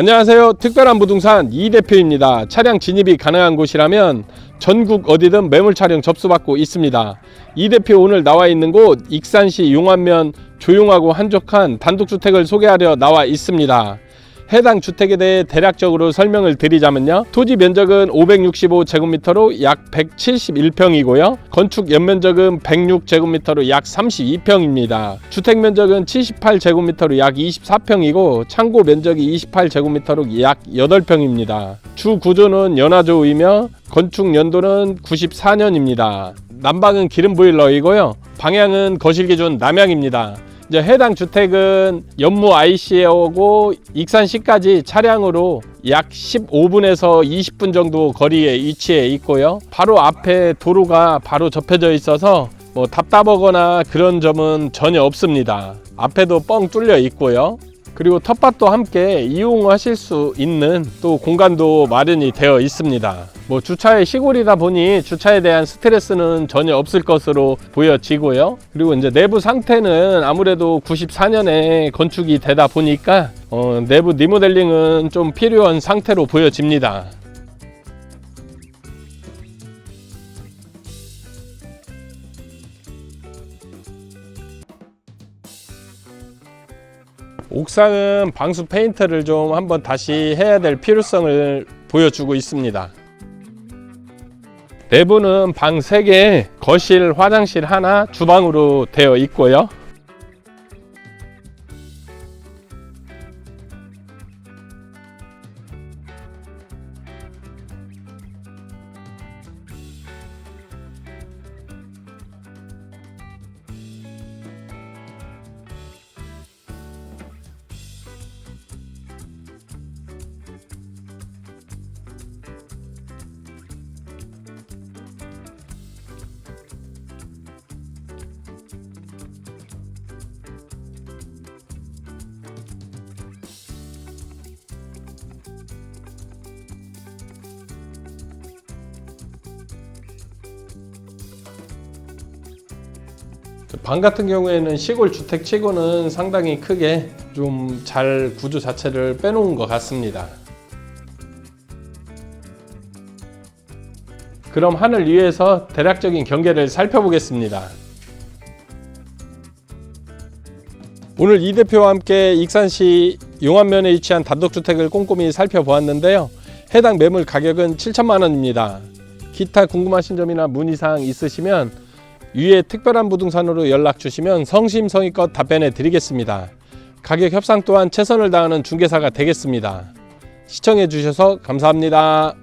안녕하세요. 특별한 부동산 이 대표입니다. 차량 진입이 가능한 곳이라면 전국 어디든 매물 촬영 접수받고 있습니다. 이 대표 오늘 나와 있는 곳 익산시 용안면 조용하고 한적한 단독주택을 소개하려 나와 있습니다. 해당 주택에 대해 대략적으로 설명을 드리자면요. 토지 면적은 565제곱미터로 약 171평이고요. 건축 연면적은 106제곱미터로 약 32평입니다. 주택 면적은 78제곱미터로 약 24평이고 창고 면적이 28제곱미터로 약 8평입니다. 주 구조는 연화조이며 건축 연도는 94년입니다. 난방은 기름 보일러이고요. 방향은 거실 기준 남향입니다. 이제 해당 주택은 연무 IC에 오고 익산시까지 차량으로 약 15분에서 20분 정도 거리에 위치해 있고요. 바로 앞에 도로가 바로 접혀져 있어서 뭐 답답하거나 그런 점은 전혀 없습니다. 앞에도 뻥 뚫려 있고요. 그리고 텃밭도 함께 이용하실 수 있는 또 공간도 마련이 되어 있습니다. 뭐 주차의 시골이다 보니 주차에 대한 스트레스는 전혀 없을 것으로 보여지고요. 그리고 이제 내부 상태는 아무래도 94년에 건축이 되다 보니까 어, 내부 리모델링은 좀 필요한 상태로 보여집니다. 옥상은 방수 페인트를 좀 한번 다시 해야 될 필요성을 보여주고 있습니다. 내부는 방 3개, 거실, 화장실 하나, 주방으로 되어 있고요. 방 같은 경우에는 시골 주택 치고는 상당히 크게 좀 잘 구조 자체를 빼놓은 것 같습니다. 그럼 하늘 위에서 대략적인 경계를 살펴보겠습니다. 오늘 이 대표와 함께 익산시 용안면에 위치한 단독주택을 꼼꼼히 살펴보았는데요. 해당 매물 가격은 7천만 원입니다. 기타 궁금하신 점이나 문의사항 있으시면 위에 특별한 부동산으로 연락 주시면 성심성의껏 답변해 드리겠습니다. 가격 협상 또한 최선을 다하는 중개사가 되겠습니다. 시청해 주셔서 감사합니다.